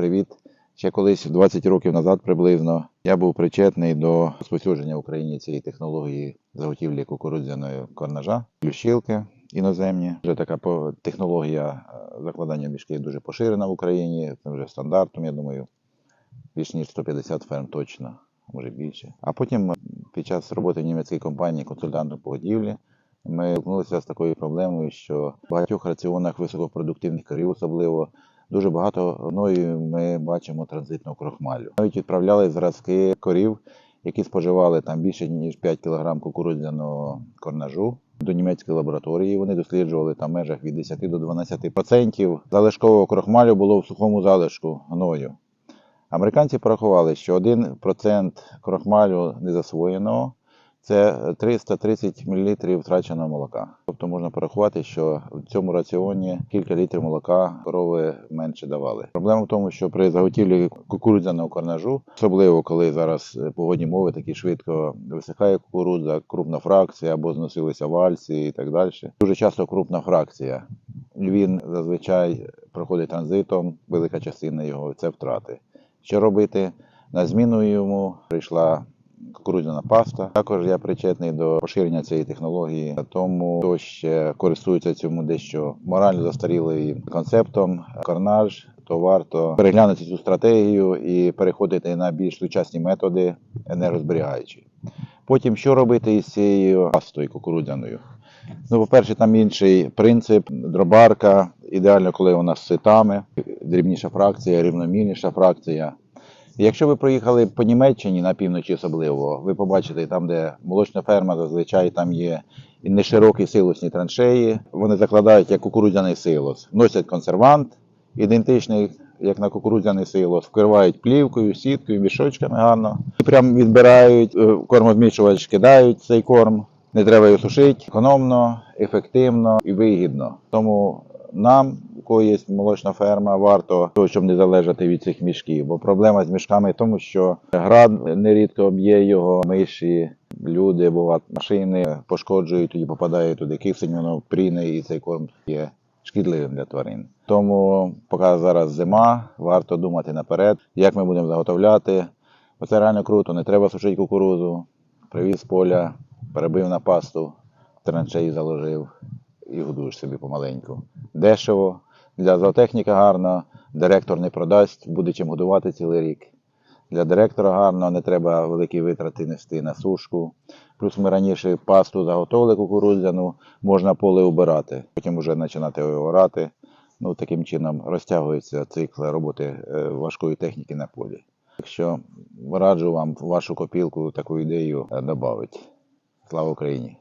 Привіт. Ще колись 20 років назад приблизно я був причетний до розповсюдження в Україні цієї технології заготівлі кукурудзяної корнажа, плющилки іноземні. Вже така технологія е, закладання мішків дуже поширена в Україні. Це вже стандартом, я думаю, більш ніж 150 ферм точно, може більше. А потім е, під час роботи в німецькій компанії консультантом по годівлі ми зіткнулися з такою проблемою, що в багатьох раціонах високопродуктивних корів особливо дуже багато гною ми бачимо транзитного крохмалю. Навіть відправляли зразки корів, які споживали там більше ніж 5 кг кукурудзяного корнажу. До німецької лабораторії вони досліджували там в межах від 10 до 12% залишкового крохмалю було в сухому залишку гною. Американці порахували, що 1% крохмалю незасвоєного це 330 мл втраченого молока. Тобто можна порахувати, що в цьому раціоні кілька літрів молока корови менше давали. Проблема в тому, що при заготівлі кукурудзяного корнажу, особливо коли зараз е, погодні мови такі швидко висихає кукурудза, крупна фракція або зносилися вальці і так далі. Дуже часто крупна фракція. Він зазвичай проходить транзитом, велика частина його це втрати. Що робити? На зміну йому прийшла кукурудзяна паста. Також я причетний до поширення цієї технології, тому хто ще користується цьому дещо морально застарілим концептом корнаж, то варто переглянути цю стратегію і переходити на більш сучасні методи енергозберігаючі. Потім що робити із цією пастою кукурудзяною? Ну, по-перше, там інший принцип, дробарка, ідеально, коли вона з ситами, дрібніша фракція, рівномірніша фракція. Якщо ви проїхали по Німеччині на півночі особливо, ви побачите там, де молочна ферма, зазвичай там є і неширокі силосні траншеї. Вони закладають як кукурудзяний силос, носять консервант, ідентичний, як на кукурудзяний силос, вкривають плівкою, сіткою, мішочками гарно. І прям відбирають, е, кормозмішувач кидають цей корм. Не треба його сушити. Економно, ефективно і вигідно. Тому нам, кого є молочна ферма, варто того, щоб не залежати від цих мішків. Бо проблема з мішками в тому, що град нерідко об'є його, миші, люди, бувають машини пошкоджують, тоді попадає туди кисень, воно пріне, і цей корм є шкідливим для тварин. Тому, поки зараз зима, варто думати наперед, як ми будемо заготовляти. Бо це реально круто, не треба сушити кукурудзу, привіз поля, перебив на пасту, траншеї заложив і годуєш собі помаленьку. Дешево, для зоотехніка гарно, директор не продасть, буде чим годувати цілий рік. Для директора гарно, не треба великі витрати нести на сушку. Плюс ми раніше пасту заготовили кукурудзяну, можна поле убирати, потім вже починати орати. Ну, таким чином розтягується цикл роботи е, важкої техніки на полі. Так що раджу вам вашу копілку таку ідею додати. Слава Україні!